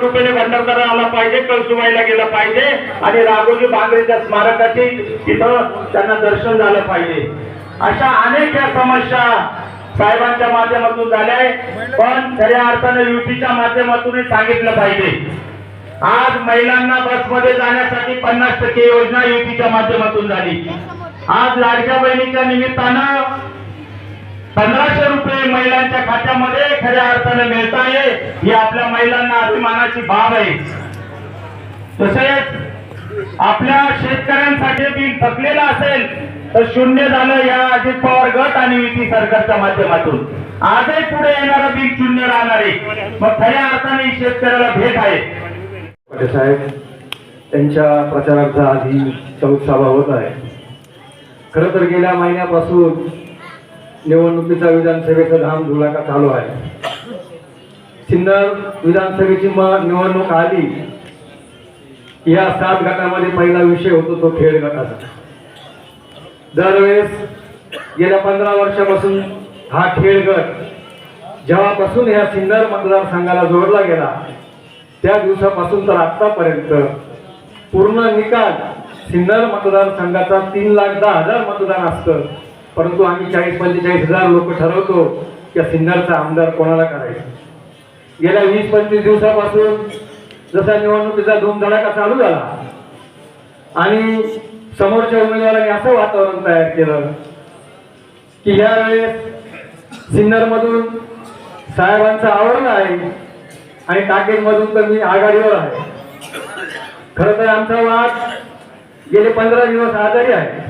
रुपयाने भंडारदरा आला पाहिजे कळसुबाईला गेला पाहिजे आणि राघोजी बांगरेच्या स्मारकाची इथं त्यांना दर्शन झालं पाहिजे. अशा अनेक या समस्या साहेबांच्या माध्यमातून झाल्या आहे पण खऱ्या अर्थाने युतीच्या माध्यमातून सांगितलं पाहिजे. आज महिलांना बसमध्ये जाण्यासाठी पन्नास टक्के योजना युतीच्या माध्यमातून झाली. आज लाडक्या बहिणीच्या निमित्तानं पंधराशे रुपये महिलांच्या खात्यामध्ये खऱ्या अर्थाने मिळत आहे ही आपल्या महिलांना अभिमानाची बाब आहे. तसेच आपल्या शेतकऱ्यांसाठी बिल थकलेलं असेल तर शून्य झालं या अजित पवार गट आणि युती सरकारच्या माध्यमातून. आजही पुढे येणारं बिल शून्य राहणार आहे. मग खऱ्या अर्थाने शेतकऱ्याला भेट आहे. साहेब त्यांच्या प्रचाराचा आधी चौक सभा होत आहे. खर तर गेल्या महिन्यापासून निवडणुकीचा विधानसभेचा धाम धुळाका चालू आहे. सिन्नर विधानसभेची निवडणूक आली या सात गटामध्ये पहिला विषय होतो तो खेळ गटाचा. दरवेळेस गेल्या पंधरा वर्षापासून हा खेळ गट जेव्हापासून या सिन्नर मतदारसंघाला जोडला गेला त्या दिवसापासून तर आतापर्यंत पूर्ण निकाल सिन्नर मतदारसंघाचा तीन लाख दहा हजार मतदान असतं. परंतु आम्ही चाळीस पंचेचाळीस हजार लोक ठरवतो की सिन्नरचा आमदार कोणाला करायचा. गेल्या वीस पंचवीस दिवसापासून जसा निवडणुकीचा धूमधडाका चालू झाला आणि समोरच्या उमेदवारांनी असं वातावरण तयार केलं की यावेळेस सिन्नरमधून साहेबांचं आवरण आहे आणि टाकेमधून तर मी आघाडीवर आहे. खरं तर आमचा वाद गेले पंधरा दिवस आजारी आहे.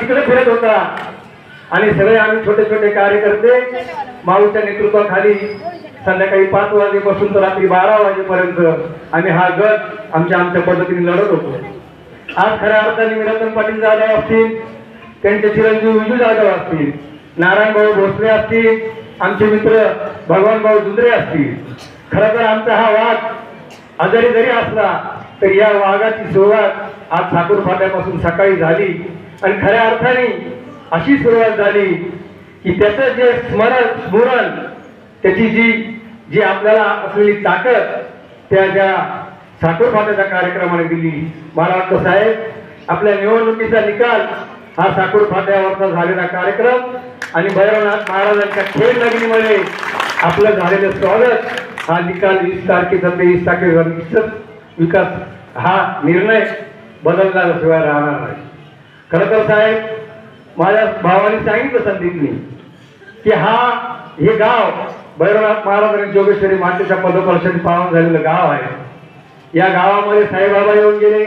तिकडे फिरत होता. आणि सगळे आम्ही छोटे छोटे कार्यकर्ते माऊच्या नेतृत्वाखाली संध्याकाळी पाच वाजेपासून तर रात्री बारा वाजेपर्यंत आम्ही हा गट आमच्या आमच्या पद्धतीने लढत होतो. आज खऱ्या अर्थाने मी रतन पाटील जाधव असतील त्यांचे चिरंजीव विजू जाधव असतील नारायण भाऊ भोसले असतील आमचे मित्र भगवान भाऊ जुंद्रे असतील. खरं तर आमचा हा वाद आजारी जरी असला तर या वाघाची सुरुवात आज ठाकूर फाट्यापासून सकाळी झाली. आणि खऱ्या अर्थाने अशी सुरुवात झाली की त्याचं जे स्मरण स्मरण त्याची जी जी आपल्याला असलेली ताकद त्या ज्या साखर फाट्याच्या कार्यक्रमाने दिली. मला वाटतं साहेब आपल्या निवडणुकीचा निकाल हा साखर फाट्यावरचा झालेला कार्यक्रम आणि भैरवनाथ महाराजांच्या खेळ नगरीमध्ये आपलं झालेलं स्वागत हा निकाल वीस तारखेचा तेवीस तारखेचा विकास हा निर्णय बदलल्याशिवाय राहणार नाही. खरं तर साहेब माझ्या भावाने सांगितलं संदीपनी की हा हे गाव भैरवनाथ महाराज आणि जोगेश्वरी मातेच्या पदपर्षाने पावन झालेलं गाव आहे. या गावामध्ये साईबाबा येऊन गेले.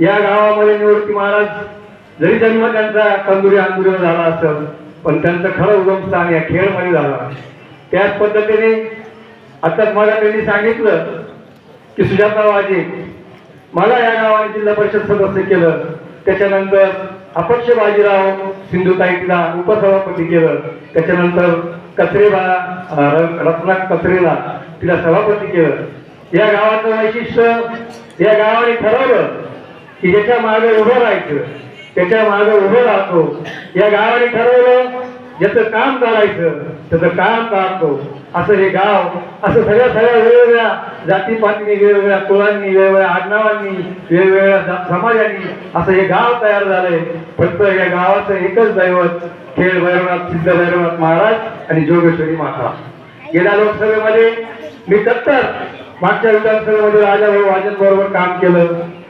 या गावामध्ये निवृत्ती महाराज जरी जन्म त्यांचा कंदुरी अंदुरीवर झाला असेल पण त्यांचं खरं उगमस्थान या खेळमध्ये झाला. त्याच पद्धतीने आता मला त्यांनी सांगितलं की सुजाता वाजे मला या गावाने जिल्हा परिषद सदस्य केलं. त्याच्यानंतर अपक्ष बाजीराव सिंधुताई तिला उपसभापती केलं त्याच्यानंतर कचरेबा रत्ना कचरेला तिला सभापती केलं या गावाचं वैशिष्ट्य या गावाने ठरवलं की ज्याच्या मागे उभं राहायचं त्याच्यामागे उभं राहतो. या गावाने ठरवलं ज्याचं काम करायचं त्याचं काम करतो. असं हे गाव असं सगळ्या सगळ्या वेगवेगळ्या जातीपातीने वेगवेगळ्या कुळांनी वेगवेगळ्या आडनावांनी वेगवेगळ्या समाजांनी असं हे गाव तयार झालंय. फक्त या गावाचं एकच दैवत खेळ भैरवनाथ सिद्ध भैरवनाथ महाराज आणि जोगेश्वरी माता. गेल्या लोकसभेमध्ये मी तत्तर मागच्या विधानसभेमध्ये राजाभाऊ वाजन बरोबर काम केलं.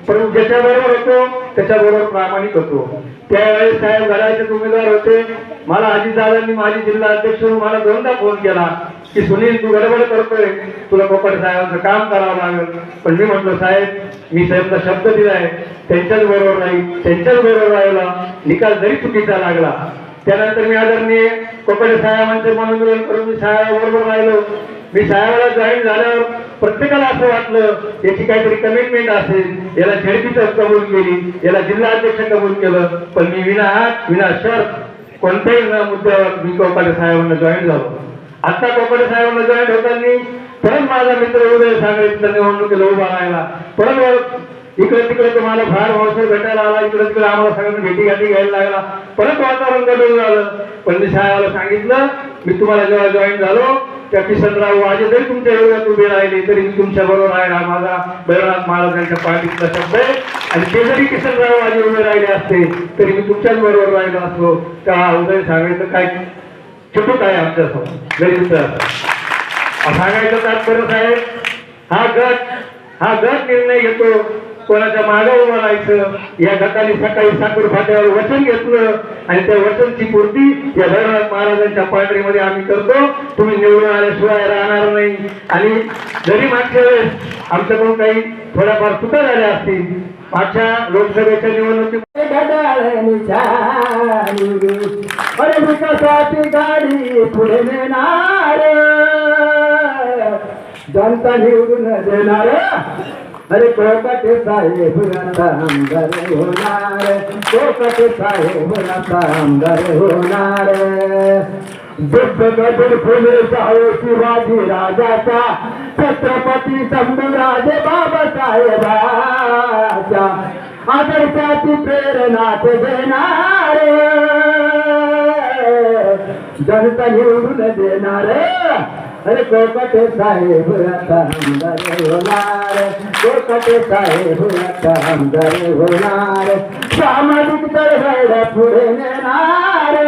परंतु ज्याच्या बरोबर होतो त्याच्याबरोबर प्रामाणिक होतो. त्यावेळेस साहेब घराचे उमेदवार होते. मला अजितदादांनी माझी जिल्हा अध्यक्ष मला दोनदा फोन केला की सुनील तू गडबड करतोय. तुला पोपट साहेबांचं काम करावं लागेल. पण मी म्हटलं साहेब मी साहेबचा शब्द दिलाय. त्यांच्याच बरोबर नाही त्यांच्याच बरोबर राहिला. निकाल जरी चुकीचा लागला त्यानंतर मी आदरणीय कोपडे साहेबांचे मनोरंजन करून मी साहेबाबरोबर राहिलो. मी साहेबाला जॉईन झाल्यावर प्रत्येकाला असं वाटलं याची काहीतरी कमिटमेंट असेल. याला झेडपीच कबूल केली. याला जिल्हा अध्यक्ष कबूल केलं. पण मी विना हात विना शर्त कोणत्याही मुद्द्यावर मी कोपाटे साहेबांना जॉईन झालो. आता कोपाटे साहेबांना जॉईन होताना परत माझा मित्र उदय सांगायचं निवडणुकीला उभा राहिला. परत इकडे तिकडे तुम्हाला फार महोत्सव भेटायला आला इकडे तिकडे आम्हाला सगळ्यांना भेटी गाठी घ्यायला लागला. परत वातावरण बदलून झालं. पण मी साहेबाला सांगितलं मी तुम्हाला जेव्हा जॉईन झालो त्या किसनराव वाजे जरी तुमच्या एवढ्यात उभे राहिले तरी मी तुमच्या बरोबर आहे हा माझा बैरनाथ महाराजांच्या पाठीतला शब्द आहे आणि ते जरी किसनराव वाजे उभे राहिले असते तरी मी तुमच्याच बरोबर राहिलो असतो. त्या उदय सांगायचं काय? चुटूक आहे आमच्यासमोर गरीब सांगायचं तात्पर्य साहेब हा गट हा गट निर्णय घेतो. कोणाच्या मागे उभं राहायचं या गटाने सकाळी साखर फाट्यावर वचन घेतलं आणि त्या वचनची पूर्ती या भैरवनाथ महाराजांच्या पार्टीमध्ये आम्ही करतो. तुम्ही निवडून आल्याशिवाय राहणार नाही. आणि जरी मागच्या वेळेस आमच्याकडून काही थोड्याफार चुका झाल्या असतील मागच्या लोकसभेच्या निवडणुकीत गाडी पुढे नेणार. जनता निवडून देणार. अरे कोकटे साहेब आता आमदार होणार. कोकटे साहेब आता आमदार होणार. बुद्ध फुले शाहू शिवाजी राजाचा. छत्रपती संभाजी बाबासाहेबाचा आदर्शाची प्रेरणाच देणार. जनता निवडून देणार. अरे कोकटे साहेब आता आमदार होणार कोकटे साहेब आता आमदार होणार सामाजिक चळवळ पुढे नेणार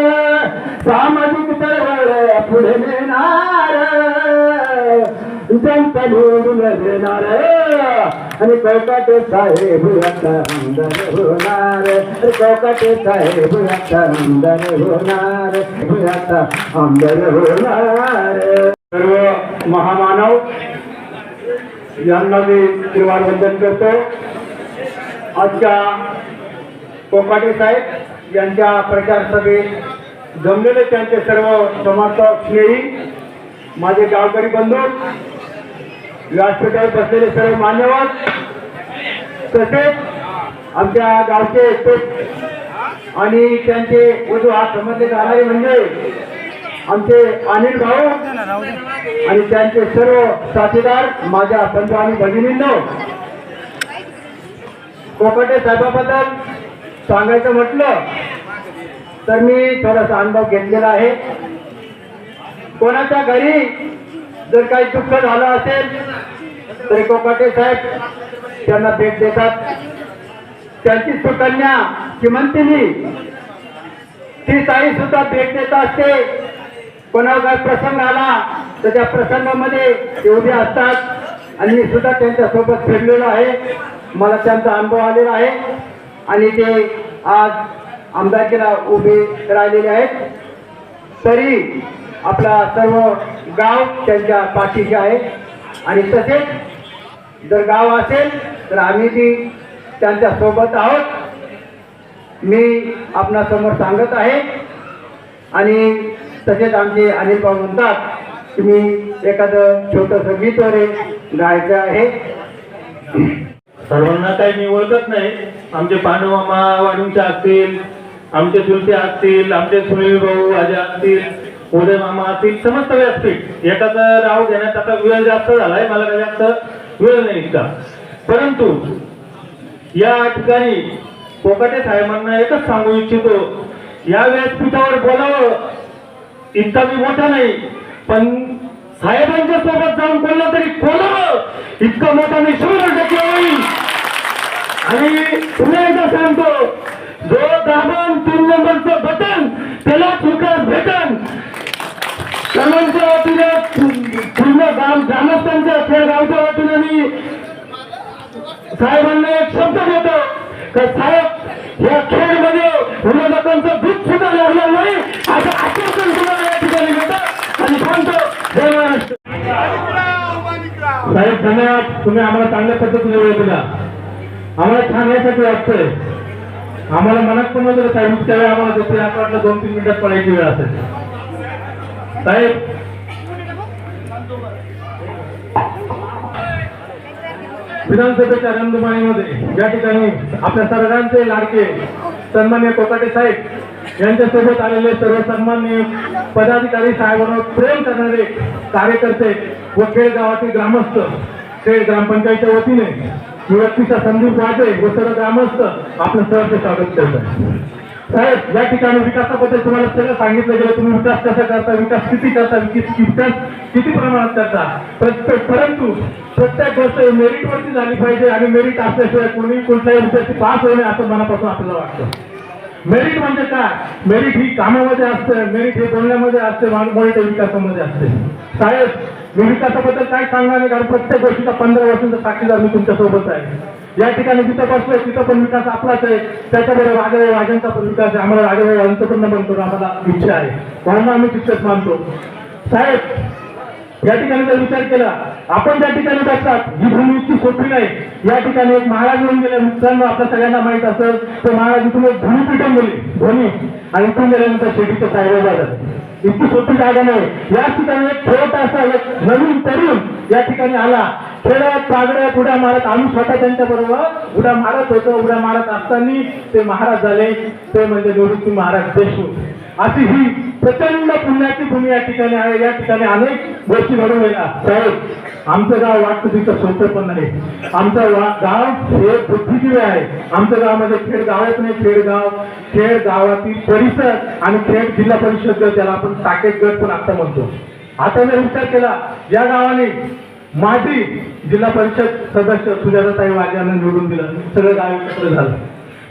सामाजिक चळवळ पुढे नेणार जनता निवडून देणार आणि कोकाटे साहेब आता आमदार होणार कोकाटे साहेब आता आमदार होणार आता आमदार होणार सर्व महामानव यांना मी श्रीवार वंदन करतो. आजच्या कोकाटे साहेब यांच्या प्रचार सभेत जमलेले त्यांचे सर्व समर्थक स्नेही माझे गावकरी बंधू व्यासपीठावर बसलेले सर्व मान्यवर तसेच आमच्या गावचे आणि त्यांचे उजू हात संबंधित राहणारे म्हणजे आमचे अनिल भाऊ आणि त्यांचे सर्व साथीदार माझ्या बंधू आणि भगिनींनो. कोकटे साहेबाबद्दल सांगायचं म्हटलं तर मी थोडासा अनुभव घेतलेला आहे. कोणाच्या घरी जर काही दुःख झालं असेल तरी कोकाटे साहेब त्यांना भेट देतात. त्यांची सुकन्या चिमंतिनी ती ताई सुद्धा भेट देत असते. पण प्रसंग आला तर त्या प्रसंगामध्ये ते उभे असतात. आणि मी सुद्धा त्यांच्यासोबत फिरलेलो आहे. मला त्यांचा अनुभव आलेला आहे. आणि ते आज आमदारकीला उभे राहिलेले आहेत. तरी आपला सर्व गाव त्यांच्या पाठीशी आहे. आणि तसेच जर गाव असेल तर आम्ही त्यांच्यासोबत त्यांच्यासोबत आहोत. मी आपणासमोर सांगत आहे. आणि तसेच आमचे अनिल भाऊ म्हणतात तुम्ही एखादं छोटंसं गीत वगैरे गायचं आहे. सर्वांना काही मी ओळखत नाही. आमचे पांडुमामा मामा असतील आमचे चुलते असतील आमचे सुनील भाऊ अजय असतील उदय मामा असतील समस्त व्यासपीठ एखादा राहू घेण्यात आता वेळ जास्त झालाय मला काही जास्त वेळ नाही इतका. परंतु या ठिकाणी कोकाटे साहेबांना एकच सांगू इच्छितो या व्यासपीठावर बोलावं इतका मी मोठा नाही पण साहेबांच्या सोबत जाऊन कोणला तरी बोलावं इतका मोठा मी शंभर टक्के होईल. आणि पुन्हा एकदा सांगतो जो दाबन तीन नंबरचं बटन त्याला विकास भेटन. सर्वांच्या वतीने पूर्ण गाव ग्रामस्थांच्या खेळगावच्या वतीने मी साहेबांना एक शब्द देतो का साहेब या खेळमध्ये विरोधकांचं दूध सुद्धा लागणार नाही. असं आश्वासन तुम्हाला या ठिकाणी देतो आणि सांगतो जय महाराष्ट्र. साहेब धन्यवाद. तुम्ही आम्हाला चांगल्या पद्धतीने वेळ दिला. आम्हाला छान यासाठी वाटतंय. आम्हाला मनात पण नव्हतं साहेब त्यावेळी आम्हाला दुसरी असं वाटलं दोन तीन मिनिटात पडायची वेळ असेल. साहेब विधानसभेच्या रंगमाळीमध्ये या ठिकाणी आपल्या सर्वांचे लाडके सन्मान्य कोकाटे साहेब यांच्यासोबत आलेले सर्व सन्मान्य पदाधिकारी साहेबांवर प्रेम करणारे कार्यकर्ते व खेळ गावातील ग्रामस्थ खेळ ग्रामपंचायतच्या वतीने मी व्यक्तीचा संदीप वाजे व सर्व ग्रामस्थ आपलं सहर्ष स्वागत करतात. साहेब या ठिकाणी विकासाबद्दल तुम्हाला सगळं सांगितलं गेलं. तुम्ही विकास कसा करता विकास किती करता विकास विकास किती प्रमाणात करता? प्रत्येक परंतु प्रत्येक गोष्ट मेरिटवरती झाली पाहिजे आणि मेरिट असल्याशिवाय कोणी कोणत्याही विषयाची पास होणे असं मनापासून आपल्याला वाटतं. मेरिट म्हणजे काय? मेरिट ही कामामध्ये असते मेरिट हे बोलण्यामध्ये असते मेरिट विकासामध्ये असते. साहेब मी विकासाबद्दल काय सांगणार नाही कारण प्रत्येक गोष्टीचा पंधरा वर्षांचा साक्षीदार मी तुमच्यासोबत आहे. या ठिकाणी जिथं बसलोय तिथं पण विकास आपलाच आहे. त्याच्याबरोबर राजाभाऊ राजांचा पण विकास आहे. आम्हाला राजाभाऊ राजांचं पण नमन करून आम्हाला इच्छा आहे. म्हणून आम्ही शिक्षक मानतो. साहेब या ठिकाणी जर विचार केला आपण ज्या ठिकाणी बसतात ही भूमी इतकी सोपी नाही. या ठिकाणी एक महाराज येऊन गेले. मित्रांनो आपल्या सगळ्यांना माहीत असेल तर महाराज इथून एक भूमी पिटून गेली. धोनी आणि इथून गेल्यानंतर शेतीचं साहेब झालं इतकी सोपी जागा नाही. या ठिकाणी एक छोटासा एक नवीन तरुण या ठिकाणी आला. खेळत पागड्यात उड्या मारत आम्ही स्वतः त्यांच्या बरोबर उड्या मारत होतो. उड्या मारत असताना ते महाराज झाले. ते म्हणजे निवृत्ती महाराज देशमुख. अशी ही प्रचंड पुण्याची भूमी या ठिकाणी आहे. या ठिकाणी अनेक गोष्टी घडून येणार साहेब आमचं गाव वाटतं तिथं सोपं पण नाही. आमचं गाव हे बुद्धिजीवी आहे. आमचं गावामध्ये म्हणजे खेड गावच नाही खेडगाव खेड गावातील परिसर आणि खेड जिल्हा परिषद गट त्याला आपण साकेत गट पण आता म्हणतो. आता जर विचार केला या गावाने माझी जिल्हा परिषद सदस्य सुजाताताई वाघ्यानं निवडून दिलं. सगळं गाव एकत्र झालं.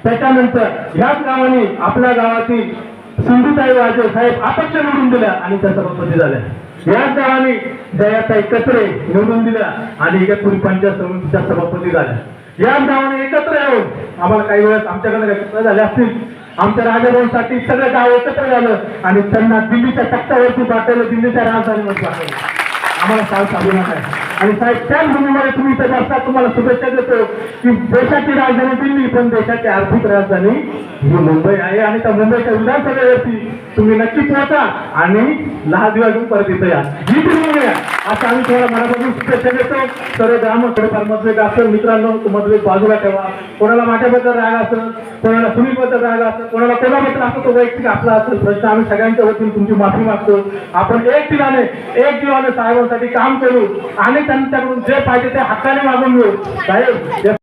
त्याच्यानंतर ह्याच गावाने आपल्या गावातील सिंधुताई वाजे साहेब अपक्ष निवडून दिल्या आणि त्या सभापती झाल्या. याच गावाने दयाताई कचरे निवडून दिल्या आणि इगतपुरी पंचायत समितीच्या सभापती झाल्या. याच गावाने एकत्र येऊन आम्हाला काही वेळेस आमच्याकडे एकत्र झाले असतील. आमच्या राजाभाऊसाठी सगळं गाव एकत्र झालं आणि त्यांना दिल्लीच्या तख्तावरती पाठवलं. दिल्लीच्या राजधानीमध्ये पाठवलं. आम्हाला फार साधू नका आणि साहेब त्याच भूमीमध्ये तुम्ही इथे बसता तुम्हाला शुभेच्छा देतो. की देशाची राजधानी दिल्ली पण देशाची आर्थिक राजधानी ही मुंबई आहे. आणि त्या मुंबईच्या विधानसभेवरती तुम्ही नक्की पोहोचा आणि लहा दिवस घेऊन परत इथं या. ही तुम्ही असं आम्ही तुम्हाला मनापासून शुभेच्छा देतो. सर्व ग्राम थोडेफार मतभेद असेल मित्रांनो मतभेद बाजूला ठेवा. कोणाला माझ्याबद्दल राहिला असेल कोणाला सुनीलबद्दल राहिला असेल कोणाला कोणाबद्दल असं तो वैयक्तिक आपला असेल प्रश्न आम्ही सगळ्यांच्या वतीने तुमची माफी मागतो. आपण एक दिवाने एक दिवाने साहेबांसाठी काम करू आणि त्यांच्याकडून जे पाहिजे ते हक्काने मागून घेऊ. साहेब